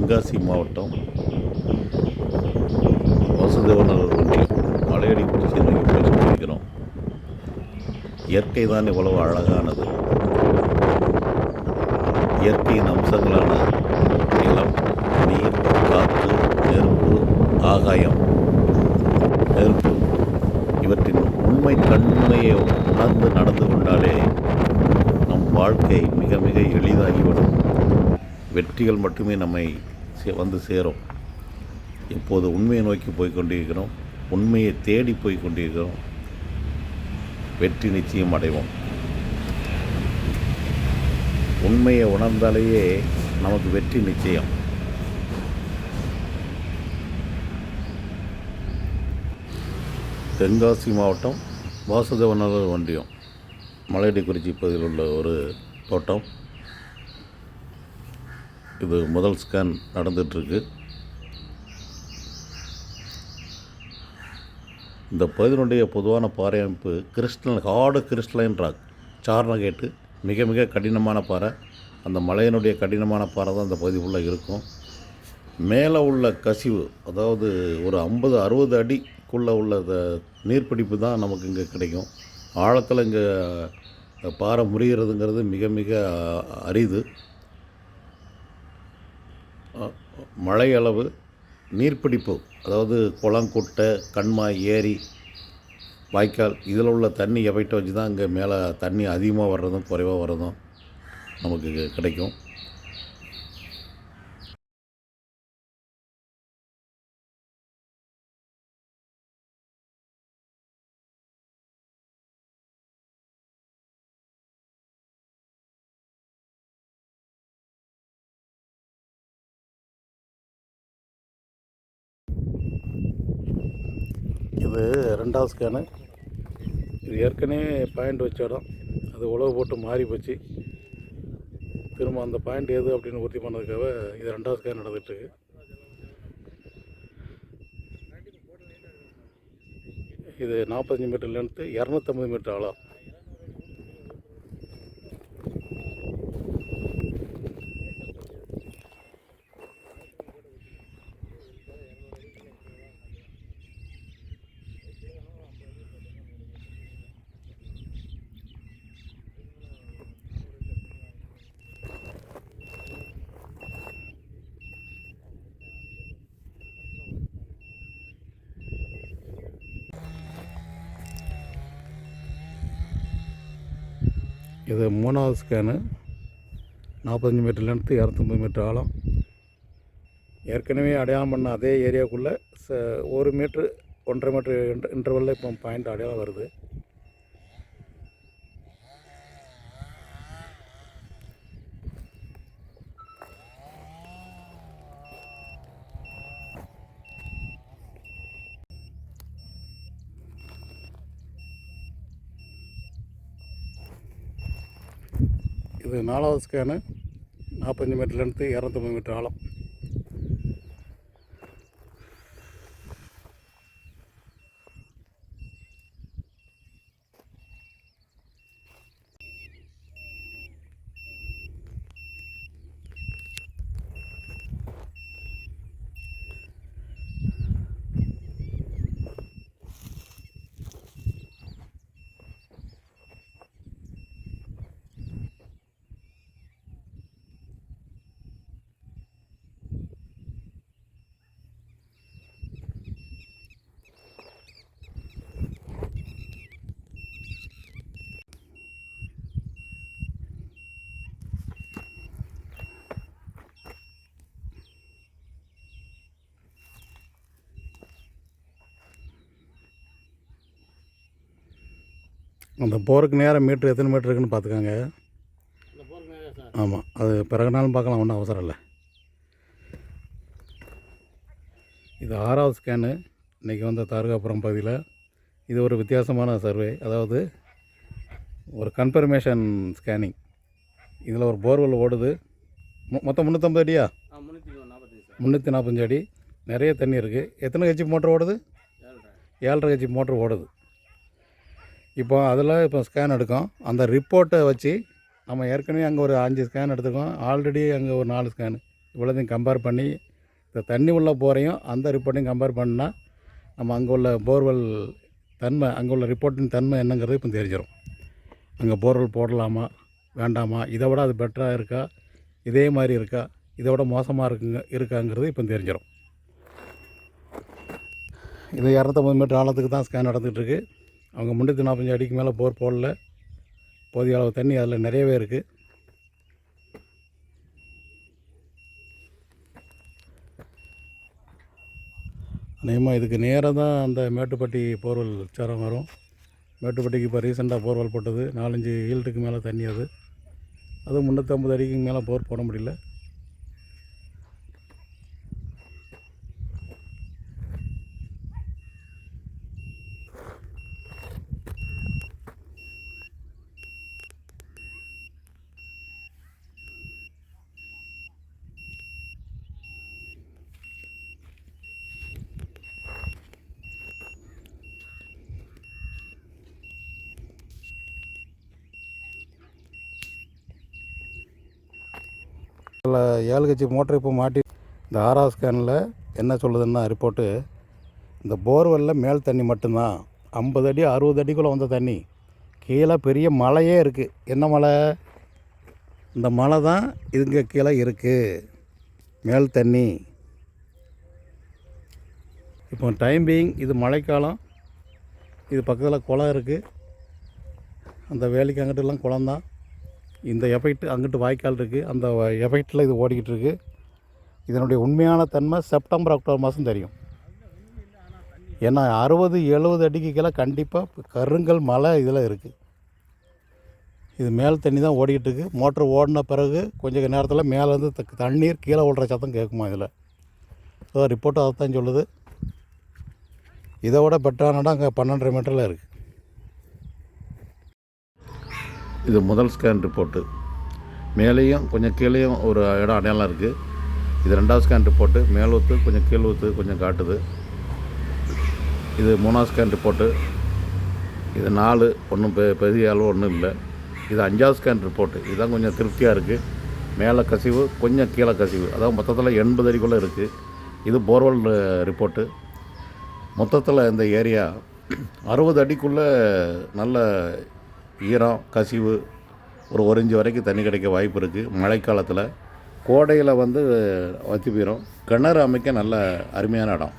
தென்காசி மாவட்டம் வசுதேவநகர் ஒன்றியம் மலையடி குறிச்சி நோக்கி போய்கொண்டிருக்கிறோம் இயற்கை தான் இவ்வளவு அழகானது. இயற்கையின் அம்சங்களான நிலம் நீர் காற்று நெருப்பு ஆகாயம் நெருப்பு இவற்றின் உண்மை தன்மையை உணர்ந்து நடந்து கொண்டாலே நம் வாழ்க்கை மிக மிக எளிதாகிவிடும். வெற்றிகள் மட்டுமே நம்மை வந்து சேரும். இப்போது உண்மையை நோக்கி போய்கொண்டிருக்கிறோம் உண்மையை தேடி போய் கொண்டிருக்கிறோம். வெற்றி நிச்சயம் அடைவோம். உண்மையை உணர்ந்தாலேயே நமக்கு வெற்றி நிச்சயம். தென்காசி மாவட்டம் வாசுதேவநகர் ஒன்றியம். மலையடிக்குறிச்சி பகுதியில் உள்ள ஒரு தோட்டம். இது முதல் ஸ்கேன் நடந்துகிட்ருக்கு இந்த பகுதியினுடைய பொதுவான பாறை அமைப்பு crystal hard crystalline rock charnockite மிக மிக கடினமான பாறை. அந்த மலையினுடைய கடினமான பாறை தான் அந்த பகுதி ஃபுல்லாக இருக்கும். மேலே உள்ள கசிவு அதாவது ஒரு ஐம்பது அறுபது அடிக்குள்ளே உள்ள அந்த நீர்ப்பிடிப்பு தான் நமக்கு இங்கே கிடைக்கும். ஆழத்தில் இங்கே பாறை முறிகிறதுங்கிறது மிக மிக அரிது. மழையளவு மழை அளவு நீர்ப்பிடிப்பு அதாவது குளம் குட்டை கண்மாய் ஏரி வாய்க்கால் இதில் உள்ள தண்ணி எவைட்ட வச்சு தான் இங்கே மேலே தண்ணி அதிகமாக வர்றதும் குறைவாக வர்றதும் நமக்கு கிடைக்கும். இது ரெண்டாவது ஸ்கேனு இது ஏற்கனவே பாயிண்ட் வச்ச இடம். அது உழவு போட்டு மாறி போச்சு. திரும்ப அந்த பாயிண்ட் எது அப்படின்னு உறுதி பண்ணதுக்காக இது ரெண்டாவது ஸ்கேன் நடந்துகிட்ருக்கு இது நாற்பத்தஞ்சு மீட்டர் லென்த்து இரநூத்தம்பது மீட்டர் ஆழம். இது மூணாவது ஸ்கேனு. நாற்பத்தஞ்சு மீட்டர் லென்த்து இரநூத்தம்பது மீட்டர் ஆழம். ஏற்கனவே அடையாளம் பண்ண அதே ஏரியாவுக்குள்ளே ச ஒரு மீட்ரு ஒன்றரை மீட்ரு இன்டர்வலில் இப்போ பாயிண்ட் அடையாளம் வருது. இது நாலாவது ஸ்கேனு நாற்பத்தஞ்சு மீட்டர் லென்த்து இரநூத்தம்பது மீட்டர் ஆழம். அந்த போருக்கு நேரம் மீட்ரு எத்தனை மீட்டர் இருக்குன்னு பார்த்துக்கோங்க. ஆமாம் அது பிறகுனாலும் பார்க்கலாம் ஒன்றும் அவசரம் இல்லை. இது ஆறாவது ஸ்கேனு இன்றைக்கி வந்த தாரகாபுரம் பகுதியில். இது ஒரு வித்தியாசமான சர்வே அதாவது ஒரு கன்ஃபர்மேஷன் ஸ்கேனிங் இதில் ஒரு போர்வெல் ஓடுது. மொ- மொத்தம் முந்நூற்றம்பது அடியா? முந்நூற்றி நாற்பத்தஞ்சு அடி. நிறைய தண்ணி இருக்குது எத்தனை ஹெச்பி மோட்டர் ஓடுது? ஏழரை. ஹெச்பி மோட்டர் ஓடுது. இப்போ அதில் இப்போ ஸ்கேன் எடுக்கும். அந்த ரிப்போர்ட்டை வச்சு நம்ம ஏற்கனவே அங்கே ஒரு அஞ்சு ஸ்கேன் எடுத்துருக்கோம். ஆல்ரெடி அங்கே ஒரு நாலு ஸ்கேனு இவ்வளோதையும் கம்பேர் பண்ணி இந்த தண்ணி உள்ள போகிறையும் அந்த ரிப்போர்ட்டையும் கம்பேர் பண்ணால் நம்ம அங்கே உள்ள போர்வெல் தன்மை அங்கே உள்ள ரிப்போர்ட்டின் தன்மை என்னங்கிறது இப்போ தெரிஞ்சிடும் அங்கே போர்வெல் போடலாமா வேண்டாமா இதை விட அது பெட்டராக இருக்கா இதே மாதிரி இருக்கா இதை விட மோசமாக இருக்குங்க இருக்காங்கிறது இப்போ தெரிஞ்சிடும் இது இரநூத்தம்பது மீட்டர் ஆழத்துக்கு தான் ஸ்கேன் நடந்துகிட்ருக்கு அவங்க முந்நூற்றி நாற்பஞ்சு அடிக்கு மேலே போர் போடல. போதிய அளவு தண்ணி அதில் நிறையவே இருக்குது அநேகமாக இதுக்கு நேராக தான் அந்த மேட்டுப்பட்டி போர்வெல் சேரம் வரும். மேட்டுப்பட்டிக்கு இப்போ ரீசெண்டாக போர்வெல் போட்டது. நாலஞ்சு ஈல்ட்டுக்கு மேலே தண்ணி அது. அதுவும் முந்நூற்றம்பது அடிக்கு மேலே போர் போட முடியல. ஏழு கட்சி மோட்டர் இப்போ மாட்டி இந்த ஆர்ஆர் ஸ்கேனில் என்ன சொல்லுதுன்னா ரிப்போர்ட்டு இந்த போர்வெல்லில் மேல் தண்ணி மட்டும்தான். ஐம்பது அடி அறுபது அடிக்குள்ளே வந்த தண்ணி. கீழே பெரிய மலையே இருக்குது என்ன மலை? இந்த மலை தான் இதுங்க கீழே இருக்குது மேல் தண்ணி. இப்போ டைம் பீயிங் இது மழைக்காலம். இது பக்கத்தில் குளம் இருக்குது அந்த வேலைக்கு அங்கிட்டலாம் குளம் தான் இந்த எஃபெக்ட் அங்கிட்டு வாய்க்கால் இருக்குது அந்த எஃபெக்டில் இது ஓடிக்கிட்டு இருக்குது இதனுடைய உண்மையான தன்மை செப்டம்பர் அக்டோபர் மாதம் தெரியும். ஏன்னா அறுபது எழுபது அடிக்கு கீழே கண்டிப்பாக கருங்கல் மலை இதில் இருக்குது இது மேல் தண்ணி தான் ஓடிக்கிட்டு இருக்குது மோட்ரு ஓடின பிறகு கொஞ்சம் நேரத்தில் மேலேருந்து த- தண்ணீர் கீழே ஓடுற சத்தம் கேட்குமா இதில்? ஸோ ரிப்போர்ட்டு அதை தான் சொல்லுது. இதை விட பெட்டரான இடம் அங்கே பன்னெண்டரை மீட்டரில் இருக்குது இது முதல் ஸ்கேன் ரிப்போர்ட்டு மேலேயும் கொஞ்சம் கீழேயும் ஒரு இடம் அடையாளம் இருக்குது இது ரெண்டாவது ஸ்கேன் ரிப்போர்ட்டு மேலூத்து கொஞ்சம் கீழூத்து கொஞ்சம் காட்டுது. இது மூணாவது ஸ்கேன் ரிப்போர்ட்டு இது நாலு ஒன்றும் பெ பெரிய அளவு ஒன்றும் இல்லை. இது அஞ்சாவது ஸ்கேன் ரிப்போர்ட்டு இதுதான் கொஞ்சம் திருப்தியாக இருக்குது மேலே கசிவு கொஞ்சம் கீழே கசிவு. அதாவது மொத்தத்தில் எண்பது அடிக்குள்ளே இருக்குது இது போர்வெல் ரிப்போர்ட்டு மொத்தத்தில் இந்த ஏரியா அறுபது அடிக்குள்ளே நல்ல ஈரம் கசிவு ஒரு ஒரு இன்ச்சு வரைக்கும் தண்ணி கிடைக்க வாய்ப்பு இருக்குது மழைக்காலத்தில் கோடையில் வந்து வத்தி போயிடும் கிணறு அமைக்க நல்ல அருமையான இடம்.